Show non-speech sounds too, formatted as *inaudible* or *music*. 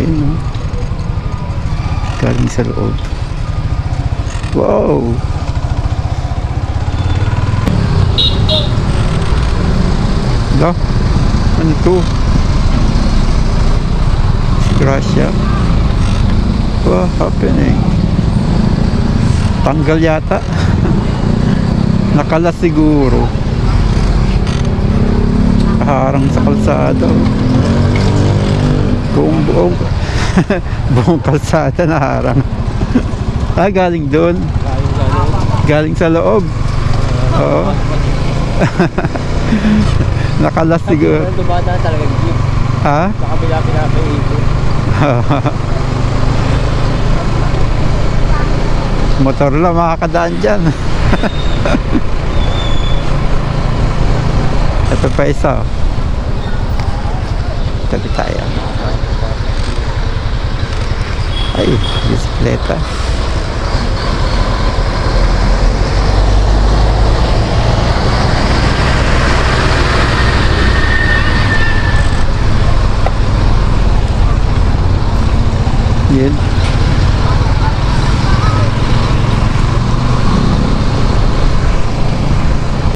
Ayun, no? Galing sa loob. Wow! Hala, ano to? Disgrasya. What happening? Tanggal yata. *laughs* Nakala siguro. Harang sa kalsada. Buong buong *laughs* buong kalsada na harang. ah, galing doon. Galing sa loob. Oo. *laughs* Nakalas siguro. Dumadaan talaga yung jeep. Ha? Sa kabila. *laughs* Motor lang makakadaan dyan. Ito pa isa. oh tabi tayo. Ay bisikleta. Yun.